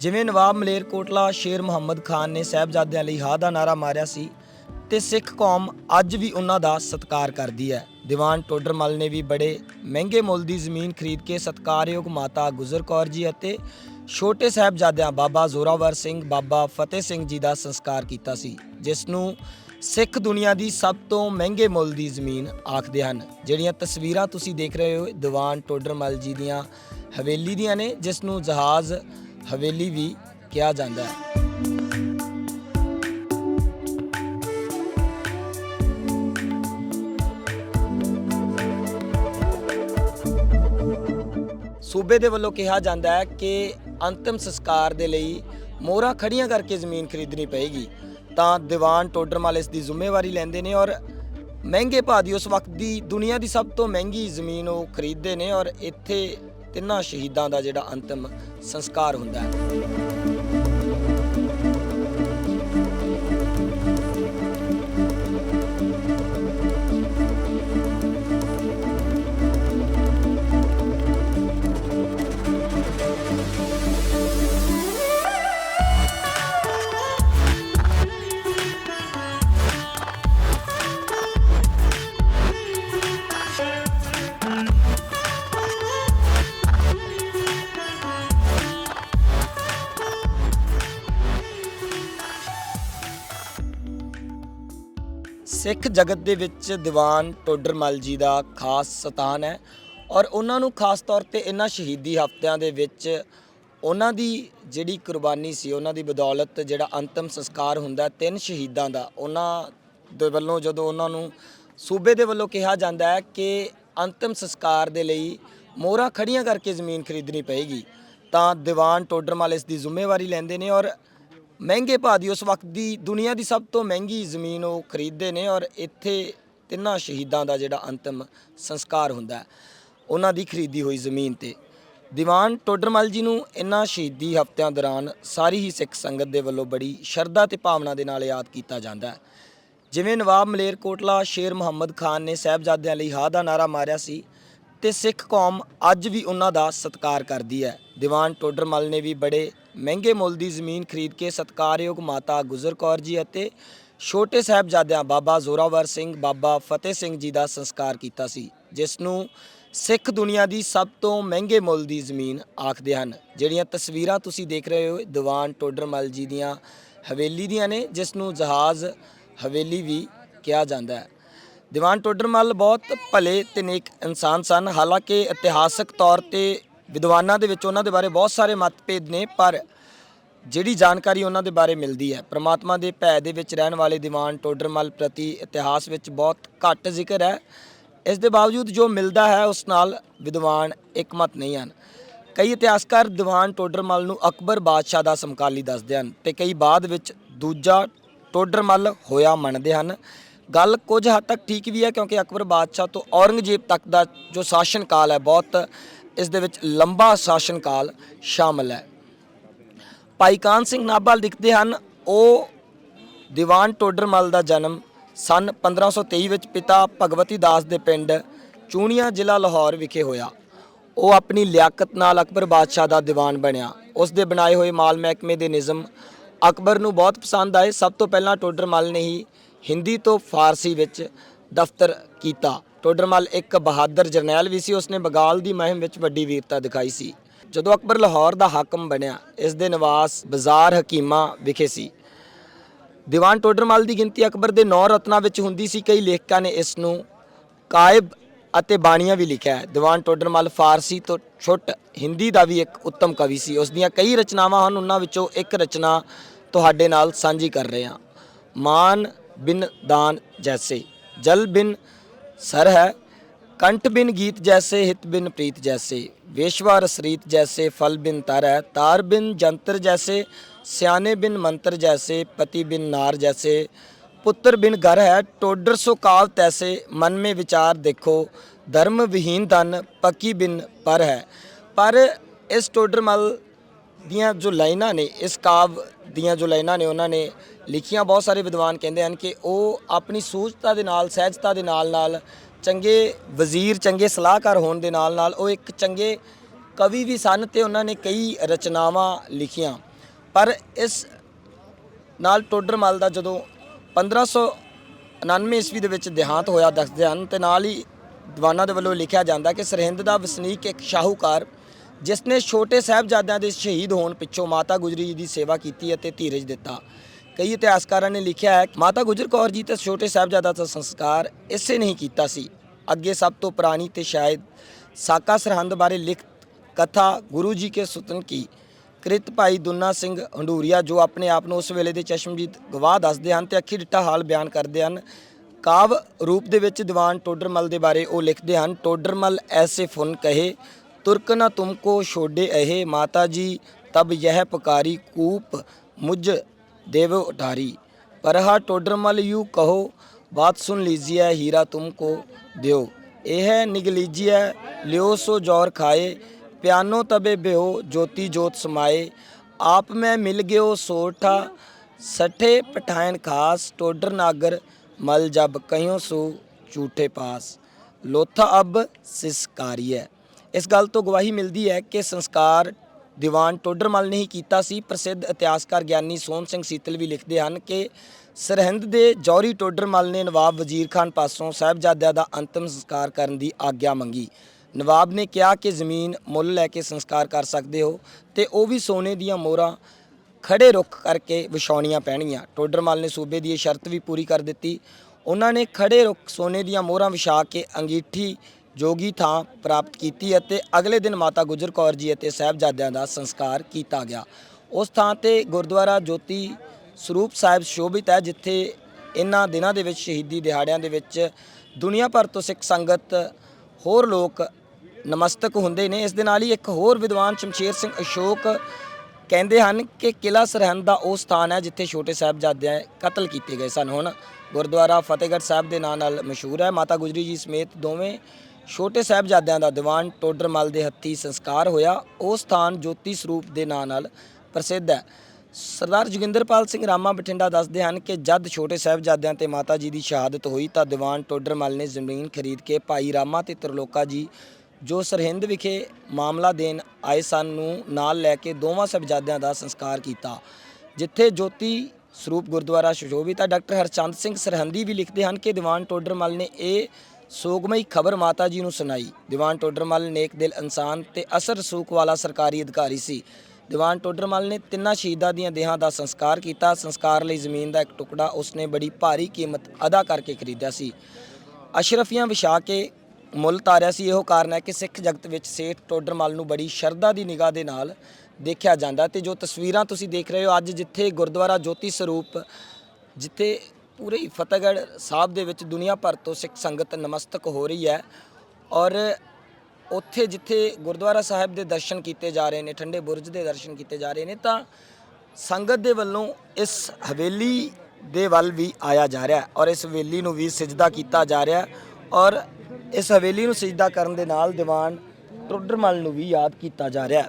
ਜਿਵੇਂ ਨਵਾਬ ਮਲੇਰਕੋਟਲਾ ਸ਼ੇਰ ਮੁਹੰਮਦ ਖਾਨ ਨੇ ਸਾਹਿਬਜ਼ਾਦਿਆਂ ਲਈ ਹਾਂ ਦਾ ਨਾਰਾ ਮਾਰਿਆ ਸੀ ਤੇ ਸਿੱਖ ਕੌਮ ਅੱਜ ਵੀ ਉਹਨਾਂ ਦਾ ਸਤਿਕਾਰ ਕਰਦੀ ਹੈ। ਦੀਵਾਨ ਟੋਡਰਮਲ ਨੇ ਵੀ ਬੜੇ ਮਹਿੰਗੇ ਮੁੱਲ ਦੀ ਜ਼ਮੀਨ ਖਰੀਦ ਕੇ ਸਤਿਕਾਰਯੋਗ ਮਾਤਾ ਗੁਜਰ ਕੌਰ ਜੀ ਅਤੇ ਛੋਟੇ ਸਾਹਿਬਜ਼ਾਦਿਆਂ ਬਾਬਾ ਜ਼ੋਰਾਵਰ ਸਿੰਘ, ਬਾਬਾ ਫਤਿਹ ਸਿੰਘ ਜੀ ਦਾ ਸੰਸਕਾਰ ਕੀਤਾ ਸੀ, ਜਿਸ ਨੂੰ ਸਿੱਖ ਦੁਨੀਆ ਦੀ ਸਭ ਤੋਂ ਮਹਿੰਗੇ ਮੁੱਲ ਦੀ ਜ਼ਮੀਨ ਆਖਦੇ ਹਨ। ਜਿਹੜੀਆਂ ਤਸਵੀਰਾਂ ਤੁਸੀਂ ਦੇਖ ਰਹੇ ਹੋ ਦੀਵਾਨ ਟੋਡਰਮਲ ਜੀ ਦੀਆਂ ਹਵੇਲੀ ਦੀਆਂ ਨੇ ਜਿਸ ਨੂੰ ਜਹਾਜ਼ ਹਵੇਲੀ ਵੀ ਕਿਹਾ ਜਾਂਦਾ ਹੈ। ਸੂਬੇ ਦੇ ਵੱਲੋਂ ਕਿਹਾ ਜਾਂਦਾ ਹੈ ਕਿ ਅੰਤਮ ਸੰਸਕਾਰ ਦੇ ਲਈ ਮੋਹਰਾਂ ਖੜੀਆਂ ਕਰਕੇ ਜ਼ਮੀਨ ਖਰੀਦਣੀ ਪਏਗੀ। ਤਾਂ ਦੀਵਾਨ ਟੋਡਰਮਲ ਇਸ ਦੀ ਜ਼ਿੰਮੇਵਾਰੀ ਲੈਂਦੇ ਨੇ ਔਰ ਮਹਿੰਗੇ ਭਾਅ ਦੀ ਉਸ ਵਕਤ ਦੀ ਦੁਨੀਆ ਦੀ ਸਭ ਤੋਂ ਮਹਿੰਗੀ ਜ਼ਮੀਨ ਉਹ ਖਰੀਦਦੇ ਨੇ ਔਰ ਇੱਥੇ ਤਿੰਨਾਂ ਸ਼ਹੀਦਾਂ ਦਾ ਜਿਹੜਾ ਅੰਤਮ ਸੰਸਕਾਰ ਹੁੰਦਾ ਹੈ। ਸਿੱਖ ਜਗਤ ਦੇ ਵਿੱਚ ਦੀਵਾਨ ਟੋਡਰਮਲ ਜੀ ਦਾ ਖਾਸ ਸਥਾਨ ਹੈ ਔਰ ਉਹਨਾਂ ਨੂੰ ਖਾਸ ਤੌਰ ਤੇ ਇਹਨਾਂ ਸ਼ਹੀਦੀ ਹਫ਼ਤਿਆਂ ਦੇ ਵਿੱਚ ਉਹਨਾਂ ਦੀ ਜਿਹੜੀ ਕੁਰਬਾਨੀ ਸੀ, ਉਹਨਾਂ ਦੀ ਬਦੌਲਤ ਜਿਹੜਾ ਅੰਤਮ ਸੰਸਕਾਰ ਹੁੰਦਾ ਤਿੰਨ ਸ਼ਹੀਦਾਂ ਦਾ, ਉਹਨਾਂ ਦੇ ਵੱਲੋਂ ਜਦੋਂ ਉਹਨਾਂ ਨੂੰ ਸੂਬੇ ਦੇ ਵੱਲੋਂ ਕਿਹਾ ਜਾਂਦਾ ਹੈ ਕਿ ਅੰਤਮ ਸੰਸਕਾਰ ਦੇ ਲਈ ਮੋਹਰਾਂ ਖੜੀਆਂ ਕਰਕੇ ਜ਼ਮੀਨ ਖਰੀਦਣੀ ਪਏਗੀ, ਤਾਂ ਦੀਵਾਨ ਟੋਡਰਮਲ ਇਸ ਦੀ ਜ਼ਿੰਮੇਵਾਰੀ ਲੈਂਦੇ ਨੇ ਔਰ ਮਹਿੰਗੇ ਭਾਅ ਦੀ ਉਸ ਵਕਤ ਦੀ ਦੁਨੀਆ ਦੀ ਸਭ ਤੋਂ ਮਹਿੰਗੀ ਜ਼ਮੀਨ ਉਹ ਖਰੀਦਦੇ ਨੇ ਔਰ ਇੱਥੇ ਤਿੰਨਾਂ ਸ਼ਹੀਦਾਂ ਦਾ ਜਿਹੜਾ ਅੰਤਮ ਸੰਸਕਾਰ ਹੁੰਦਾ ਉਹਨਾਂ ਦੀ ਖਰੀਦੀ ਹੋਈ ਜ਼ਮੀਨ ਤੇ। ਦੀਵਾਨ ਟੋਡਰਮਲ ਜੀ ਨੂੰ ਇਨ੍ਹਾਂ ਸ਼ਹੀਦੀ ਹਫ਼ਤਿਆਂ ਦੌਰਾਨ ਸਾਰੀ ਹੀ ਸਿੱਖ ਸੰਗਤ ਦੇ ਵੱਲੋਂ ਬੜੀ ਸ਼ਰਧਾ ਤੇ ਭਾਵਨਾ ਦੇ ਨਾਲ ਯਾਦ ਕੀਤਾ ਜਾਂਦਾ ਹੈ। ਜਿਵੇਂ ਨਵਾਬ ਮਲੇਰਕੋਟਲਾ ਸ਼ੇਰ ਮੁਹੰਮਦ ਖਾਨ ਨੇ ਸਾਹਿਬਜ਼ਾਦਿਆਂ ਲਈ ਹਾ ਦਾ ਨਾਰਾ ਮਾਰਿਆ ਸੀ ਤੇ ਸਿੱਖ ਕੌਮ ਅੱਜ ਵੀ ਉਹਨਾਂ ਦਾ ਸਤਿਕਾਰ ਕਰਦੀ ਹੈ। ਦੀਵਾਨ ਟੋਡਰਮਲ ਨੇ ਵੀ ਬੜੇ ਮਹਿੰਗੇ ਮੁੱਲ ਦੀ ਜ਼ਮੀਨ ਖਰੀਦ ਕੇ ਸਤਿਕਾਰਯੋਗ ਮਾਤਾ ਗੁਜਰ ਕੌਰ ਜੀ ਅਤੇ ਛੋਟੇ ਸਾਹਿਬਜ਼ਾਦਿਆਂ ਬਾਬਾ ਜ਼ੋਰਾਵਰ ਸਿੰਘ, ਬਾਬਾ ਫਤਿਹ ਸਿੰਘ ਜੀ ਦਾ ਸੰਸਕਾਰ ਕੀਤਾ ਸੀ, ਜਿਸ ਨੂੰ ਸਿੱਖ ਦੁਨੀਆ ਦੀ ਸਭ ਤੋਂ ਮਹਿੰਗੇ ਮੁੱਲ ਦੀ ਜ਼ਮੀਨ ਆਖਦੇ ਹਨ। ਜਿਹੜੀਆਂ ਤਸਵੀਰਾਂ ਤੁਸੀਂ ਦੇਖ ਰਹੇ ਹੋ ਦੀਵਾਨ ਟੋਡਰਮਲ ਜੀ ਦੀਆਂ ਹਵੇਲੀ ਦੀਆਂ ਨੇ, ਜਿਸ ਨੂੰ ਜਹਾਜ਼ ਹਵੇਲੀ ਵੀ ਕਿਹਾ ਜਾਂਦਾ ਹੈ। ਦੀਵਾਨ ਟੋਡਰਮਲ ਬਹੁਤ ਭਲੇ ਤੇ ਨੇਕ ਇਨਸਾਨ ਸਨ, ਹਾਲਾਂਕਿ ਇਤਿਹਾਸਕ ਤੌਰ ਤੇ ਵਿਦਵਾਨਾਂ ਦੇ ਵਿੱਚ ਉਹਨਾਂ ਦੇ ਬਾਰੇ ਬਹੁਤ ਸਾਰੇ ਮਤਭੇਦ ਨੇ, ਪਰ ਜਿਹੜੀ ਜਾਣਕਾਰੀ ਉਹਨਾਂ ਦੇ ਬਾਰੇ ਮਿਲਦੀ ਹੈ, ਪ੍ਰਮਾਤਮਾ ਦੇ ਭੈ ਦੇ ਵਿੱਚ ਰਹਿਣ ਵਾਲੇ ਦੀਵਾਨ ਟੋਡਰਮਲ ਪ੍ਰਤੀ ਇਤਿਹਾਸ ਵਿੱਚ ਬਹੁਤ ਘੱਟ ਜ਼ਿਕਰ ਹੈ। ਇਸ ਦੇ ਬਾਵਜੂਦ ਜੋ ਮਿਲਦਾ ਹੈ, ਉਸ ਨਾਲ ਵਿਦਵਾਨ ਇਕਮਤ ਨਹੀਂ ਹਨ। ਕਈ ਇਤਿਹਾਸਕਾਰ ਦੀਵਾਨ ਟੋਡਰਮਲ ਨੂੰ ਅਕਬਰ ਬਾਦਸ਼ਾਹ ਦਾ ਸਮਕਾਲੀ ਦੱਸਦੇ ਹਨ ਤੇ ਕਈ ਬਾਅਦ ਵਿੱਚ ਦੂਜਾ ਟੋਡਰਮਲ ਹੋਇਆ ਮੰਨਦੇ ਹਨ। ਗੱਲ ਕੁਝ ਹੱਦ ਤੱਕ ਠੀਕ ਵੀ ਹੈ, ਕਿਉਂਕਿ ਅਕਬਰ ਬਾਦਸ਼ਾਹ ਤੋਂ ਔਰੰਗਜ਼ੇਬ ਤੱਕ ਦਾ ਜੋ ਸ਼ਾਸਨ ਕਾਲ ਹੈ, ਬਹੁਤ ਇਸ ਦੇ ਵਿੱਚ ਲੰਬਾ ਸ਼ਾਸਨ ਕਾਲ ਸ਼ਾਮਲ ਹੈ। ਭਾਈ ਕਾਨ ਸਿੰਘ ਨਾਭਾ ਲਿਖਦੇ ਹਨ, ਉਹ ਦੀਵਾਨ ਟੋਡਰਮਲ ਦਾ ਜਨਮ ਸਨ 1523 ਵਿੱਚ ਪਿਤਾ ਭਗਵਤੀ ਦਾਸ ਦੇ ਪਿੰਡ ਚੂਣੀਆਂ ਜ਼ਿਲ੍ਹਾ ਲਾਹੌਰ ਵਿਖੇ ਹੋਇਆ। ਉਹ ਆਪਣੀ ਲਿਆਕਤ ਨਾਲ ਅਕਬਰ ਬਾਦਸ਼ਾਹ ਦਾ ਦੀਵਾਨ ਬਣਿਆ। ਉਸ ਦੇ ਬਣਾਏ ਹੋਏ ਮਾਲ ਮਹਿਕਮੇ ਦੇ ਨਿਯਮ ਅਕਬਰ ਨੂੰ ਬਹੁਤ ਪਸੰਦ ਆਏ। ਸਭ ਤੋਂ ਪਹਿਲਾਂ ਟੋਡਰਮਲ ਨੇ ਹੀ ਹਿੰਦੀ ਤੋਂ ਫਾਰਸੀ ਵਿੱਚ ਦਫ਼ਤਰ ਕੀਤਾ। ਟੋਡਰਮਲ ਇੱਕ ਬਹਾਦਰ ਜਰਨੈਲ ਵੀ ਸੀ। ਉਸਨੇ ਬਗਾਲ ਦੀ ਮਹਿਮ ਵਿੱਚ ਵੱਡੀ ਵੀਰਤਾ ਦਿਖਾਈ ਸੀ। ਜਦੋਂ ਅਕਬਰ ਲਾਹੌਰ ਦਾ ਹਾਕਮ ਬਣਿਆ, ਇਸ ਦੇ ਨਿਵਾਸ ਬਾਜ਼ਾਰ ਹਕੀਮਾ ਵਿਖੇ ਸੀ। ਦੀਵਾਨ ਟੋਡਰਮਲ ਦੀ ਗਿਣਤੀ ਅਕਬਰ ਦੇ 9 ਰਤਨਾਂ ਵਿੱਚ ਹੁੰਦੀ ਸੀ। ਕਈ ਲੇਖਕਾਂ ਨੇ ਇਸ ਨੂੰ ਕਾਇਬ ਅਤੇ ਬਾਣੀਆਂ ਵੀ ਲਿਖਿਆ ਹੈ। ਦੀਵਾਨ ਟੋਡਰਮਲ ਫਾਰਸੀ ਤੋਂ ਛੁੱਟ, ਹਿੰਦੀ ਦਾ ਵੀ ਇੱਕ ਉੱਤਮ ਕਵੀ ਸੀ। ਉਸ ਦੀਆਂ ਕਈ ਰਚਨਾਵਾਂ ਹਨ। ਉਹਨਾਂ ਵਿੱਚੋਂ ਇੱਕ ਰਚਨਾ ਤੁਹਾਡੇ ਨਾਲ ਸਾਂਝੀ ਕਰ ਰਹੇ। ਹਾਂ ਮਾਨ ਬਿਨ ਦਾਨ ਜੈਸੇ। ਜਲ ਬਿਨ ਸਰ ਹੈ, ਕੰਠ ਬਿਨ ਗੀਤ ਜੈਸੇ, ਹਿਤ ਬਿਨ ਪ੍ਰੀਤ ਜੈਸੇ ਵੇਸ਼ਵਾ ਰਸਰੀਤ ਜੈਸੇ, ਫਲ ਬਿਨ ਤਰ ਹੈ, ਤਾਰ ਬਿਨ ਜੰਤਰ ਜੈਸੇ, ਸਿਆਣੇ ਬਿਨ ਮੰਤਰ ਜੈਸੇ, ਪਤੀ ਬਿਨ ਨਾਰ ਜੈਸੇ, ਪੁੱਤਰ ਬਿਨ ਘਰ ਹੈ, ਟੋਡਰ ਸੋ ਕਾਵ ਤੈਸੇ ਮਨ ਮੇ ਵਿਚਾਰ ਦੇਖੋ, ਧਰਮ ਵਿਹੀਨ ਧਨ, ਪੱਕੀ ਬਿਨ ਪਰ ਹੈ। ਪਰ ਇਸ ਟੋਡਰਮਲ ਦੀਆਂ ਜੋ ਲਾਈਨਾਂ ਨੇ, ਇਸ ਕਾਵ ਦੀਆਂ ਜੋ ਲਾਈਨਾਂ ਨੇ, ਉਹਨਾਂ ਨੇ ਲਿਖੀਆਂ ਬਹੁਤ ਸਾਰੇ ਵਿਦਵਾਨ ਕਹਿੰਦੇ ਹਨ ਕਿ ਉਹ ਆਪਣੀ ਸੂਝਤਾ ਦੇ ਨਾਲ, ਸਹਿਜਤਾ ਦੇ ਨਾਲ ਨਾਲ ਚੰਗੇ ਵਜ਼ੀਰ, ਚੰਗੇ ਸਲਾਹਕਾਰ ਹੋਣ ਦੇ ਨਾਲ ਨਾਲ ਉਹ ਇੱਕ ਚੰਗੇ ਕਵੀ ਵੀ ਸਨ ਤੇ ਉਹਨਾਂ ਨੇ ਕਈ ਰਚਨਾਵਾਂ ਲਿਖੀਆਂ। ਪਰ ਇਸ ਨਾਲ ਟੋਡਰਮਲ ਦਾ ਜਦੋਂ 1599 ਈਸਵੀ ਦੇ ਵਿੱਚ ਦੇਹਾਂਤ ਹੋਇਆ, ਦੱਸਦੇ ਹਨ ਤੇ ਨਾਲ ਹੀ ਦੀਵਾਨਾਂ ਦੇ ਵੱਲੋਂ ਲਿਖਿਆ ਜਾਂਦਾ ਕਿ ਸਰਹਿੰਦ ਦਾ ਵਸਨੀਕ ਇੱਕ ਸ਼ਾਹੂਕਾਰ ਜਿਸ ਨੇ ਛੋਟੇ ਸਾਹਿਬਜ਼ਾਦਿਆਂ ਦੇ ਸ਼ਹੀਦ ਹੋਣ ਪਿੱਛੋਂ ਮਾਤਾ ਗੁਜਰੀ ਜੀ ਦੀ ਸੇਵਾ ਕੀਤੀ ਅਤੇ ਧੀਰਜ ਦਿੱਤਾ। ਕਈ ਇਤਿਹਾਸਕਾਰਾਂ ਨੇ ਲਿਖਿਆ ਹੈ ਮਾਤਾ ਗੁਜਰ ਕੌਰ ਜੀ ਤੇ ਛੋਟੇ ਸਾਹਿਬਜ਼ਾਦਾ ਦਾ ਸੰਸਕਾਰ ਇਸੇ ਨਹੀਂ ਕੀਤਾ ਸੀ। ਅੱਗੇ ਸਭ ਤੋਂ ਪੁਰਾਣੀ ਤੇ ਸ਼ਾਇਦ ਸਾਕਾ ਸਰਹੰਦ ਬਾਰੇ ਲਿਖਤ ਕਥਾ ਗੁਰੂ ਜੀ ਕੇ ਸੁਤਨ ਕੀ ਕ੍ਰਿਤ ਭਾਈ ਦੁੰਨਾ ਸਿੰਘ ਹੰਡੂਰੀਆ, ਜੋ ਆਪਣੇ ਆਪ ਨੂੰ ਉਸ ਵੇਲੇ ਦੇ ਚਸ਼ਮਜੀਤ ਗਵਾਹ ਦੱਸਦੇ ਹਨ ਤੇ ਅੱਖੀ ਡਿੱਟਾ ਹਾਲ ਬਿਆਨ ਕਰਦੇ ਹਨ। ਕਾਵ ਰੂਪ ਦੇ ਵਿੱਚ ਦੀਵਾਨ ਟੋਡਰਮਲ ਦੇ ਬਾਰੇ ਉਹ ਲਿਖਦੇ ਹਨ, ਟੋਡਰਮਲ ਐਸੇ ਫੁਨ ਕਹੇ, ਤੁਰਕ ਨਾ ਤੁਮਕੋ ਛੋਡੇ ਇਹ ਮਾਤਾ ਜੀ ਤਬ ਯਹ ਪੁਕਾਰੀ ਕੂਪ, ਮੁਝ ਦੇਵ ਉਟਾਰੀ ਪਰਹਾ ਟੋਡਰਮਲ ਯੂ ਕਹੋ ਬਾਤ ਸੁਨ ਲੀਜੀਏ ਹੀਰਾ ਤੁਮਕੋ ਦਿਓ ਇਹ ਨਿਗਲੀਜੀਏ ਲਿਓ ਸੋ ਜੌਰ ਖਾਏ ਪਿਆਨੋ ਤਬੇ ਬਿਓ ਜੋਤੀ ਜੋਤ ਸਮਾਏ ਆਪ ਮੈਂ ਮਿਲ ਗਿਓ ਸੋਠਾ ਸਠੇ ਪਠਾਇਨ ਖਾਸ ਟੋਡਰ ਨਾਗਰ ਮਲ ਜਬ ਕਹਿਓ ਸੋ ਝੂਠੇ ਪਾਸ ਲੋਥਾ ਅਬ ਸਿਸਕਾਰੀਐ ਇਸ ਗੱਲ ਤੋਂ ਗਵਾਹੀ ਮਿਲਦੀ ਹੈ ਕਿ ਸੰਸਕਾਰ ਦੀਵਾਨ ਟੋਡਰਮਲ ਨੇ ਹੀ ਕੀਤਾ ਸੀ। ਪ੍ਰਸਿੱਧ ਇਤਿਹਾਸਕਾਰ ਗਿਆਨੀ ਸੋਹਣ ਸਿੰਘ ਸੀਤਲ ਵੀ ਲਿਖਦੇ ਹਨ ਕਿ ਸਰਹਿੰਦ ਦੇ ਜੌਹਰੀ ਟੋਡਰਮਲ ਨੇ ਨਵਾਬ ਵਜ਼ੀਰ ਖਾਨ ਪਾਸੋਂ ਸਾਹਿਬਜ਼ਾਦਿਆਂ ਦਾ ਅੰਤਮ ਸੰਸਕਾਰ ਕਰਨ ਦੀ ਆਗਿਆ ਮੰਗੀ। ਨਵਾਬ ਨੇ ਕਿਹਾ ਕਿ ਜ਼ਮੀਨ ਮੁੱਲ ਲੈ ਕੇ ਸੰਸਕਾਰ ਕਰ ਸਕਦੇ ਹੋ ਤੇ ਉਹ ਵੀ ਸੋਨੇ ਦੀਆਂ ਮੋਹਰਾਂ ਖੜੇ ਰੁੱਖ ਕਰਕੇ ਵਿਛਾਉਣੀਆਂ ਪੈਣਗੀਆਂ। ਟੋਡਰਮਲ ਨੇ ਸੂਬੇ ਦੀ ਇਹ ਸ਼ਰਤ ਵੀ ਪੂਰੀ ਕਰ ਦਿੱਤੀ। ਉਹਨਾਂ ਨੇ ਖੜੇ ਰੁੱਖ ਸੋਨੇ ਦੀਆਂ ਮੋਹਰਾਂ ਵਿਛਾ ਕੇ ਅੰਗੀਠੀ ਜੋਗੀ ਥਾਂ ਪ੍ਰਾਪਤ ਕੀਤੀ ਅਤੇ ਅਗਲੇ ਦਿਨ ਮਾਤਾ ਗੁਜਰ ਕੌਰ ਜੀ ਅਤੇ ਸਾਹਿਬਜ਼ਾਦਿਆਂ ਦਾ ਸੰਸਕਾਰ ਕੀਤਾ ਗਿਆ। ਉਸ ਥਾਂ ਤੇ ਗੁਰਦੁਆਰਾ ਜੋਤੀ ਸਰੂਪ ਸਾਹਿਬ ਸ਼ੋਭਿਤ ਹੈ, ਜਿੱਥੇ ਇਹਨਾਂ ਦਿਨਾਂ ਦੇ ਵਿੱਚ, ਸ਼ਹੀਦੀ ਦਿਹਾੜਿਆਂ ਦੇ ਵਿੱਚ ਦੁਨੀਆ ਭਰ ਤੋਂ ਸਿੱਖ ਸੰਗਤ, ਹੋਰ ਲੋਕ ਨਮਸਤਕ ਹੁੰਦੇ ਨੇ। ਇਸ ਦੇ ਨਾਲ ਹੀ ਇੱਕ ਹੋਰ ਵਿਦਵਾਨ ਸ਼ਮਸ਼ੇਰ ਸਿੰਘ ਅਸ਼ੋਕ ਕਹਿੰਦੇ ਹਨ ਕਿ ਕਿਲਾ ਸਰਹੰਦ ਦਾ ਉਹ ਸਥਾਨ ਹੈ, ਜਿੱਥੇ ਛੋਟੇ ਸਾਹਿਬਜ਼ਾਦੇ ਕਤਲ ਕੀਤੇ ਗਏ ਸਨ। ਹੁਣ ਗੁਰਦੁਆਰਾ ਫਤਿਹਗੜ੍ਹ ਸਾਹਿਬ ਦੇ ਨਾਂ ਨਾਲ ਮਸ਼ਹੂਰ ਹੈ। ਮਾਤਾ ਗੁਜਰੀ ਜੀ ਸਮੇਤ ਦੋਵੇਂ ਛੋਟੇ ਸਾਹਿਬਜ਼ਾਦਿਆਂ ਦਾ ਦੀਵਾਨ ਟੋਡਰਮਲ ਦੇ ਹੱਥੀ ਸੰਸਕਾਰ ਹੋਇਆ। ਉਹ ਸਥਾਨ ਜੋਤੀ ਸਰੂਪ ਦੇ ਨਾਂ ਨਾਲ ਪ੍ਰਸਿੱਧ ਹੈ। ਸਰਦਾਰ ਜੋਗਿੰਦਰਪਾਲ ਸਿੰਘ ਰਾਮਾ ਬਠਿੰਡਾ ਦੱਸਦੇ ਹਨ ਕਿ ਜਦ ਛੋਟੇ ਸਾਹਿਬਜ਼ਾਦਿਆਂ ਤੇ ਮਾਤਾ ਜੀ ਦੀ ਸ਼ਹਾਦਤ ਹੋਈ ਤਾਂ ਦੀਵਾਨ ਟੋਡਰਮਲ ਨੇ ਜ਼ਮੀਨ ਖਰੀਦ ਕੇ ਭਾਈ ਰਾਮਾ ਤੇ ਤਰਲੋਕਾ ਜੀ, ਜੋ ਸਰਹਿੰਦ ਵਿਖੇ ਮਾਮਲਾ ਦੇਣ ਆਏ ਸਨ ਨੂੰ ਨਾਲ ਲੈ ਕੇ ਦੋਵਾਂ ਸਾਹਿਬਜ਼ਾਦਿਆਂ ਦਾ ਸੰਸਕਾਰ ਕੀਤਾ। ਜਿੱਥੇ ਜੋਤੀ ਸਰੂਪ ਗੁਰਦੁਆਰਾ ਸੁਸ਼ੋਭਿਤ ਹੈ। ਡਾਕਟਰ ਹਰਚੰਦ ਸਿੰਘ ਸਰਹੰਦੀ ਵੀ ਲਿਖਦੇ ਹਨ ਕਿ ਦੀਵਾਨ ਟੋਡਰਮਲ ਨੇ ਇਹ ਸੋਗਮਈ ਖਬਰ ਮਾਤਾ ਜੀ ਨੂੰ ਸੁਣਾਈ। ਦੀਵਾਨ ਟੋਡਰਮਲ ਨੇਕ ਦਿਲ ਇਨਸਾਨ ਤੇ ਅਸਰ ਰਸੂਖ ਵਾਲਾ ਸਰਕਾਰੀ ਅਧਿਕਾਰੀ ਸੀ। ਦੀਵਾਨ ਟੋਡਰਮਲ ਨੇ ਤਿੰਨਾਂ ਸ਼ਹੀਦਾਂ ਦੀਆਂ ਦੇਹਾਂ ਦਾ ਸੰਸਕਾਰ ਕੀਤਾ। ਸੰਸਕਾਰ ਲਈ ਜ਼ਮੀਨ ਦਾ ਇੱਕ ਟੁਕੜਾ ਉਸਨੇ ਬੜੀ ਭਾਰੀ ਕੀਮਤ ਅਦਾ ਕਰਕੇ ਖਰੀਦਿਆ ਸੀ। ਅਸ਼ਰਫੀਆਂ ਵਿਛਾ ਕੇ ਮੁੱਲ ਤਾਰਿਆ ਸੀ। ਇਹੋ ਕਾਰਨ ਹੈ ਕਿ ਸਿੱਖ ਜਗਤ ਵਿੱਚ ਸੇਠ ਟੋਡਰਮਲ ਨੂੰ ਬੜੀ ਸ਼ਰਧਾ ਦੀ ਨਿਗਾਹ ਦੇ ਨਾਲ ਦੇਖਿਆ ਜਾਂਦਾ ਤੇ ਜੋ ਤਸਵੀਰਾਂ ਤੁਸੀਂ ਦੇਖ ਰਹੇ ਹੋ ਅੱਜ ਜਿੱਥੇ ਗੁਰਦੁਆਰਾ ਜੋਤੀ ਸਰੂਪ, ਜਿੱਥੇ ਪੂਰੇ ਹੀ ਫਤਿਹਗੜ੍ਹ ਸਾਹਿਬ ਦੇ ਵਿੱਚ ਦੁਨੀਆ ਭਰ ਤੋਂ ਸਿੱਖ ਸੰਗਤ ਨਮਸਤਕ ਹੋ ਰਹੀ ਹੈ ਔਰ ਉੱਥੇ ਜਿੱਥੇ ਗੁਰਦੁਆਰਾ ਸਾਹਿਬ ਦੇ ਦਰਸ਼ਨ ਕੀਤੇ ਜਾ ਰਹੇ ਨੇ, ਠੰਡੇ ਬੁਰਜ ਦੇ ਦਰਸ਼ਨ ਕੀਤੇ ਜਾ ਰਹੇ ਨੇ, ਤਾਂ ਸੰਗਤ ਦੇ ਵੱਲੋਂ ਇਸ ਹਵੇਲੀ ਦੇ ਵੱਲ ਵੀ ਆਇਆ ਜਾ ਰਿਹਾ ਔਰ ਇਸ ਹਵੇਲੀ ਨੂੰ ਵੀ ਸਜਦਾ ਕੀਤਾ ਜਾ ਰਿਹਾ ਔਰ ਇਸ ਹਵੇਲੀ ਨੂੰ ਸਜਦਾ ਕਰਨ ਦੇ ਨਾਲ ਦੀਵਾਨ ਟੋਡਰਮਲ ਨੂੰ ਵੀ ਯਾਦ ਕੀਤਾ ਜਾ ਰਿਹਾ